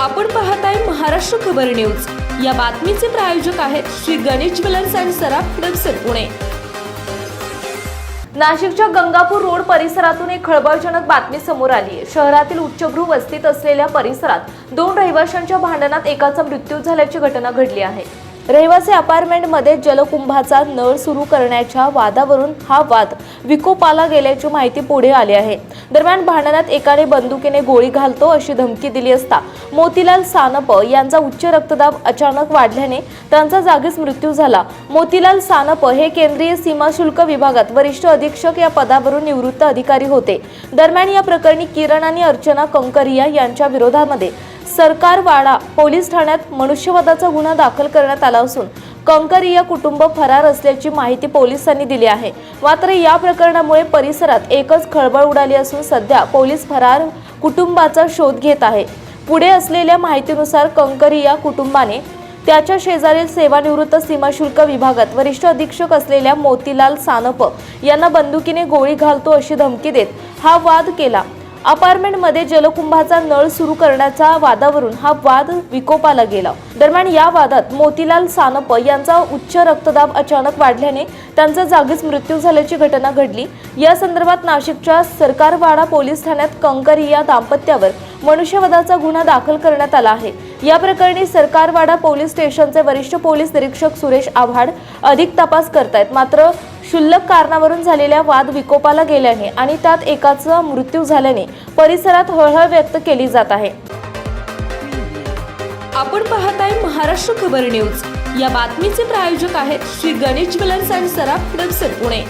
आपण पाहताय महाराष्ट्र खबर न्यूज. या बातमीचे प्रायोजक आहेत श्री गणेश ज्वेलर्स अँड सराफ हडपसर पुणे. नाशिकच्या गंगापूर रोड परिसरातून एक खळबळजनक बातमी समोर आली आहे. शहरातील उच्चभ्रू वस्तीत असलेल्या परिसरात दोन रहिवाशांच्या भांडणात एकाचा मृत्यू झाल्याची घटना घडली आहे. रहिवासी अपार्टमेंटमध्ये जलकुंभाचा नळ सुरू करण्याच्या वादावरून हा वाद विकोपाला गेल्याची माहिती पुढे आली आहे. दरम्यान भांडणात एकाने बंदुकीने गोळी घालतो अशी धमकी दिली असता मोतीलाल सानप यांचा उच्च रक्तदाब अचानक वाढल्याने त्यांचा जागीच मृत्यू झाला. मोतीलाल सानप हे केंद्रीय सीमा शुल्क विभागात वरिष्ठ अधीक्षक या पदावरून निवृत्त अधिकारी होते. दरम्यान या प्रकरणी किरण आणि अर्चना कंकरिया यांच्या विरोधामध्ये सरकारवाडा पोलीस ठाण्यात मनुष्यवधाचा गुन्हा दाखल करण्यात आला असून कंकरिया कुटुंब फरार असल्याची माहिती पोलिसांनी दिली आहे. मात्र या प्रकरणामुळे परिसरात एकच खळबळ उडाली असून सध्या पोलीस फरार कुटुंबाचा शोध घेत आहे. पुढे असलेल्या माहितीनुसार कंकरिया कुटुंबाने त्याच्या शेजारील सेवानिवृत्त सीमाशुल्क विभागात वरिष्ठ अधीक्षक असलेल्या मोतीलाल सानप यांना बंदुकीने गोळी घालतो अशी धमकी देत हा वाद केला. अपार्टमेंटमध्ये जलकुंभाचा नळ सुरू करण्याच्या वादावरून हा वाद विकोपाला गेला. दरम्यान या वादात मोतीलाल सानप यांचा उच्च रक्तदाब अचानक वाढल्याने त्यांचा जागीच मृत्यू झाल्याची घटना घडली. या संदर्भात नाशिकच्या सरकारवाडा पोलीस ठाण्यात कंकरी या दाम्पत्यावर मनुष्यवधाचा गुन्हा दाखल करण्यात आला आहे. या प्रकरणी सरकारवाडा पोलीस स्टेशनचे वरिष्ठ पोलीस निरीक्षक सुरेश आव्हाड अधिक तपास करतायत. मात्र क्षुल्लक कारणावरून झालेल्या वाद विकोपाला गेल्याने आणि त्यात एकाचा मृत्यू झाल्याने परिसरात हळहळ व्यक्त केली जात आहे. आपण पाहत आहे महाराष्ट्र खबर न्यूज. या बातमीचे प्रायोजक आहेत श्री गणेश ज्वेलर्स अँड सराफ हडपसर पुणे.